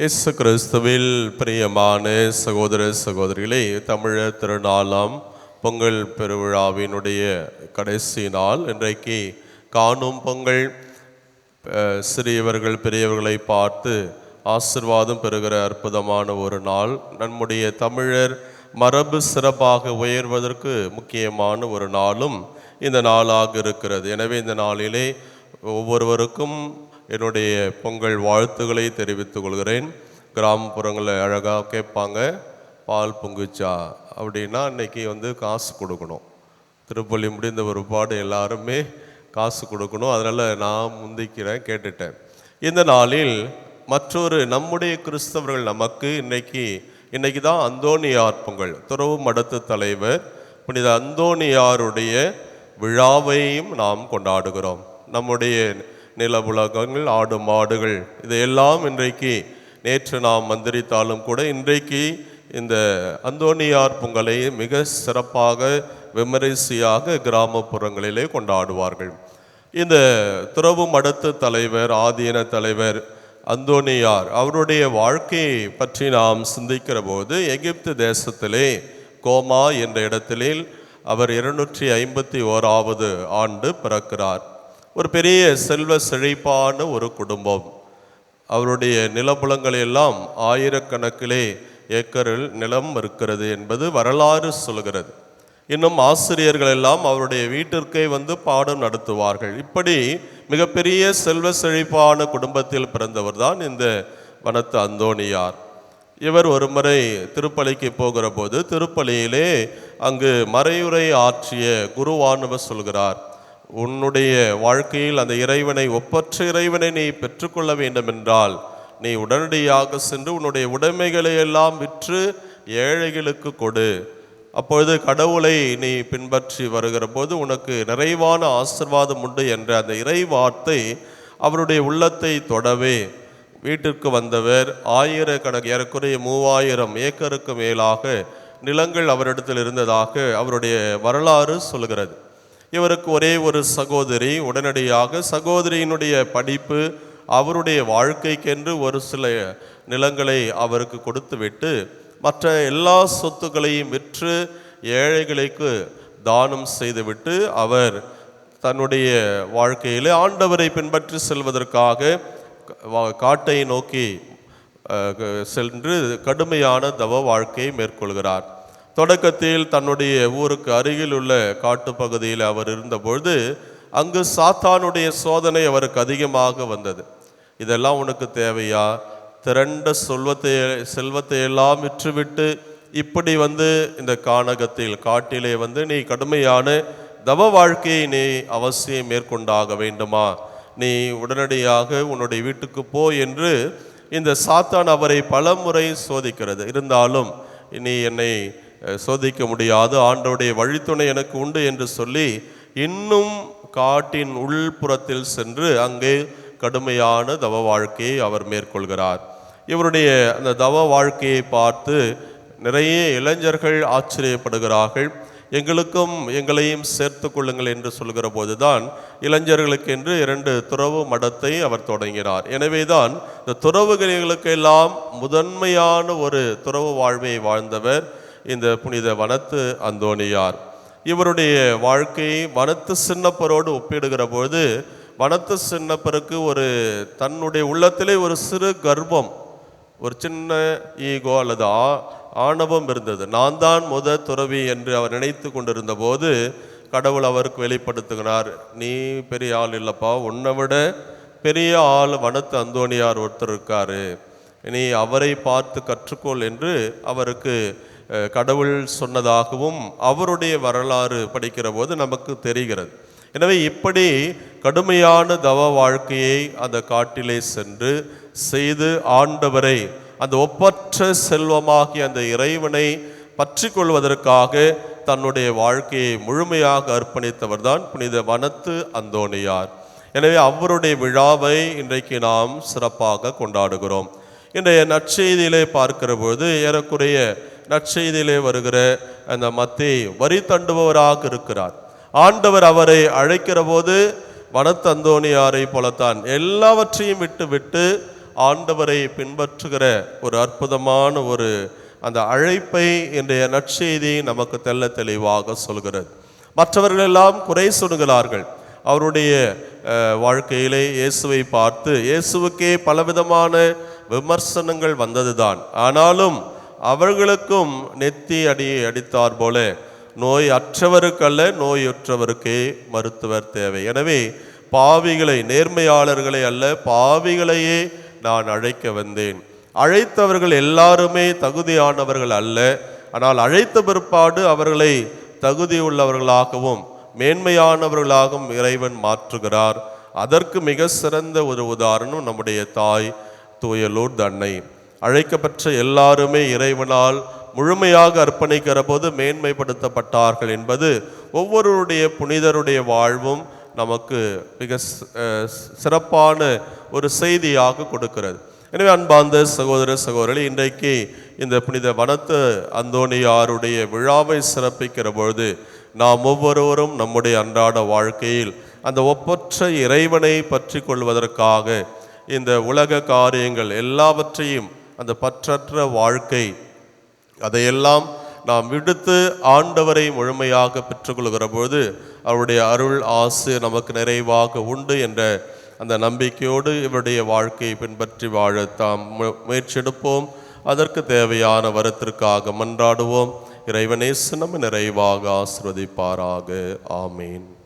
இயேசு கிறிஸ்துவில் பிரியமான சகோதர சகோதரிகளே தமிழர் திருநாளாம் பொங்கல் பெருவிழாவினுடைய கடைசி நாள். இன்றைக்கு காணும் பொங்கல் சிறியவர்கள் பெரியவர்களை பார்த்து ஆசிர்வாதம் பெறுகிற அற்புதமான ஒரு நாள். நம்முடைய தமிழர் மரபு சிறப்பாக உயர்வதற்கு முக்கியமான ஒரு நாளும் இந்த நாளாக இருக்கிறது. எனவே இந்த நாளிலே ஒவ்வொருவருக்கும் என்னுடைய பொங்கல் வாழ்த்துக்களை தெரிவித்துக் கொள்கிறேன். கிராமப்புறங்களில் அழகாக கேட்பாங்க பால் பொங்குச்சா அப்படின்னா இன்னைக்கு வந்து காசு கொடுக்கணும். திருப்பள்ளி முடிந்த ஒரு பாடு எல்லாருமே காசு கொடுக்கணும். அதனால் நான் முந்திக்கிறேன் கேட்டுட்டேன். இந்த நாளில் மற்றொரு நம்முடைய கிறிஸ்தவர்கள் நமக்கு இன்றைக்கி இன்றைக்கி தான் அந்தோணியார் பொங்கல். துறவு மடத்து தலைவர் புனித அந்தோணியாருடைய விழாவையும் நாம் கொண்டாடுகிறோம். நம்முடைய நிலவுலகங்கள் ஆடு மாடுகள் இதையெல்லாம் இன்றைக்கு நேற்று நாம் மந்திரித்தாலும் கூட இன்றைக்கு இந்த அந்தோணியார் பொங்கலை மிக சிறப்பாக விமரிசையாக கிராமப்புறங்களிலே கொண்டாடுவார்கள். இந்த துறவு மடத்து தலைவர் ஆதீன தலைவர் அந்தோணியார் அவருடைய வாழ்க்கையை பற்றி நாம் சிந்திக்கிற போது எகிப்து தேசத்திலே கோமா என்ற இடத்திலே அவர் இருநூற்றி ஐம்பத்தி ஓராவது ஆண்டு பிறக்கிறார். ஒரு பெரிய செல்வ செழிப்பான ஒரு குடும்பம். அவருடைய நிலப்புலங்கள் எல்லாம் ஆயிரக்கணக்கிலே ஏக்கரில் நிலம் இருக்கிறது என்பது வரலாறு சொல்கிறது. இன்னும் ஆசிரியர்கள் எல்லாம் அவருடைய வீட்டிற்கே வந்து பாடம் நடத்துவார்கள். இப்படி மிகப்பெரிய செல்வ செழிப்பான குடும்பத்தில் பிறந்தவர் தான் இந்த வனத்து அந்தோணியார். இவர் ஒரு முறை திருப்பலிக்கு போகிற போது திருப்பலியிலே அங்கு மறையுரை ஆற்றிய குருவானவர் சொல்கிறார். உன்னுடைய வாழ்க்கையில் அந்த இறைவனை ஒப்பற்ற இறைவனை நீ பெற்றுக்கொள்ள வேண்டும் என்றால் நீ உடனடியாக சென்று உன்னுடைய உடைமைகளை எல்லாம் விற்று ஏழைகளுக்கு கொடு. அப்பொழுது கடவுளை நீ பின்பற்றி வருகிற போது உனக்கு நிறைவான ஆசிர்வாதம் உண்டு என்ற அந்த இறை வார்த்தை அவருடைய உள்ளத்தை தொடவே. வீட்டிற்கு வந்தவர் ஆயிரக்கணக்கு ஏறக்குறைய மூவாயிரம் ஏக்கருக்கு மேலாக நிலங்கள் அவரிடத்தில் இருந்ததாக அவருடைய வரலாறு சொல்கிறது. இவருக்கு ஒரே ஒரு சகோதரி. உடனடியாக சகோதரியினுடைய படிப்பு அவருடைய வாழ்க்கைக்கென்று ஒரு சில நிலங்களை அவருக்கு கொடுத்துவிட்டு மற்ற எல்லா சொத்துக்களையும் விற்று ஏழைகளுக்கு தானம் செய்துவிட்டு அவர் தன்னுடைய வாழ்க்கையிலே ஆண்டவரை பின்பற்றி செல்வதற்காக வா- காட்டை நோக்கி சென்று கடுமையான தவ வாழ்க்கையை மேற்கொள்கிறார். தொடக்கத்தில் தன்னுடைய ஊருக்கு அருகில் உள்ள காட்டுப்பகுதியில் அவர் இருந்தபொழுது அங்கு சாத்தானுடைய சோதனை அவருக்கு அதிகமாக வந்தது. இதெல்லாம் உனக்கு தேவையா? திரண்ட சொல்வத்தை செல்வத்தை எல்லாம் விற்றுவிட்டு இப்படி வந்து இந்த கானகத்தில் காட்டிலே வந்து நீ கடுமையான தவ வாழ்க்கையை நீ அவசியம் மேற்கொண்டாக வேண்டுமா? நீ உடனடியாக உன்னுடைய வீட்டுக்கு போ என்று இந்த சாத்தான் அவரை பலமுறை சோதிக்கிறது. இருந்தாலும் நீ என்னை சோதிக்க முடியாது. ஆண்டோடைய வழித்துணை எனக்கு உண்டு என்று சொல்லி இன்னும் காட்டின் உள்புறத்தில் சென்று அங்கே கடுமையான தவ வாழ்க்கையை அவர் மேற்கொள்கிறார். இவருடைய அந்த தவ வாழ்க்கையை பார்த்து நிறைய இளைஞர்கள் ஆச்சரியப்படுகிறார்கள். எங்களுக்கும் எங்களையும் சேர்த்து கொள்ளுங்கள் என்று சொல்கிற போதுதான் இளைஞர்களுக்கென்று இரண்டு துறவு மடத்தை அவர் தொடங்கினார். எனவேதான் இந்த துறவுகளுக்கெல்லாம் முதன்மையான ஒரு துறவு வாழ்வை வாழ்ந்தவர். இந்த புனித வனத்து அந்தோணியார். இவருடைய வாழ்க்கையை வனத்து சின்னப்பரோடு ஒப்பிடுகிற போது வனத்து சின்னப்பருக்கு ஒரு தன்னுடைய உள்ளத்திலே ஒரு சிறு கர்ப்பம் ஒரு சின்ன ஈகோ அல்லது ஆ ஆணவம் இருந்தது. நான் தான் முத துறவி என்று அவர் நினைத்து கொண்டிருந்த போது கடவுள் அவருக்கு வெளிப்படுத்துகிறார் நீ பெரிய ஆள் இல்லைப்பா உன்னை விட பெரிய ஆள் வனத்து அந்தோணியார் ஒருத்தர் இருக்காரு. நீ அவரை பார்த்து கற்றுக்கொள் என்று அவருக்கு கடவுள் சொன்னதாகவும் அவருடைய வரலாறு படிக்கிற போது நமக்கு தெரிகிறது. எனவே இப்படி கடுமையான தவ வாழ்க்கையை அந்த காட்டிலே சென்று செய்து ஆண்டவரை அந்த ஒப்பற்ற செல்வமாகிய அந்த இறைவனை பற்றி கொள்வதற்காக தன்னுடைய வாழ்க்கையை முழுமையாக அர்ப்பணித்தவர் தான் புனித வனத்து அந்தோணியார். எனவே அவருடைய விழாவை இன்றைக்கு நாம் சிறப்பாக கொண்டாடுகிறோம். இன்றைய நற்செய்தியிலே பார்க்கிற பொழுது ஏறக்குறைய நற்செய்தியிலே வருகிற அந்த மத்தியை வரி தண்டுபவராக இருக்கிறார். ஆண்டவர் அவரை அழைக்கிற போது வனத்தந்தோணியாரை போலத்தான் எல்லாவற்றையும் விட்டு விட்டு ஆண்டவரை பின்பற்றுகிற ஒரு அற்புதமான ஒரு அந்த அழைப்பை இன்றைய நற்செய்தி நமக்கு தெள்ள தெளிவாக சொல்கிறது. மற்றவர்கள் எல்லாம் குறை சொல்கிறார்கள் அவருடைய வாழ்க்கையிலே இயேசுவை பார்த்து இயேசுவுக்கே பலவிதமான விமர்சனங்கள் வந்ததுதான். ஆனாலும் அவர்களுக்கும் நெத்தி அடி அடித்தார் போல. நோய் அற்றவருக்கல்ல நோயுற்றவருக்கே மருத்துவர் தேவை. எனவே பாவிகளை நேர்மையாளர்களை அல்ல பாவிகளையே நான் அழைக்க வந்தேன். அழைத்தவர்கள் எல்லாருமே தகுதியானவர்கள் அல்ல. ஆனால் அழைத்த பிற்பாடு அவர்களை தகுதியுள்ளவர்களாகவும் மேன்மையானவர்களாகவும் இறைவன் மாற்றுகிறார். அதற்கு மிக சிறந்த ஒரு உதாரணம் நம்முடைய தாய் தூயலூர் தன்னை. அழைக்கப்பட்ட எல்லாருமே இறைவனால் முழுமையாக அர்ப்பணிக்கிற போது மேன்மைப்படுத்தப்பட்டார்கள் என்பது ஒவ்வொருவருடைய புனிதருடைய வாழ்வும் நமக்கு மிக சிறப்பான ஒரு செய்தியாக கொடுக்கிறது. எனவே அன்பார்ந்த சகோதர சகோதரி இன்றைக்கு இந்த புனித வனத்து அந்தோணியாருடைய விழாவை சிறப்பிக்கிற பொழுது நாம் ஒவ்வொருவரும் நம்முடைய அன்றாட வாழ்க்கையில் அந்த ஒப்பற்ற இறைவனை பற்றி கொள்வதற்காக இந்த உலக காரியங்கள் எல்லாவற்றையும் அந்த பற்றற்ற வாழ்க்கை அதையெல்லாம் நாம் விடுத்து ஆண்டவரை முழுமையாக பெற்றுக்கொள்கிற பொழுது அவருடைய அருள் ஆசு நமக்கு நிறைவாக உண்டு என்ற அந்த நம்பிக்கையோடு இவருடைய வாழ்க்கையை பின்பற்றி வாழ தாம் மு- அதற்கு தேவையான வரத்திற்காக மன்றாடுவோம். இறைவனே சினம் நிறைவாக ஆசிர்வதிப்பாராக. ஆமீன்.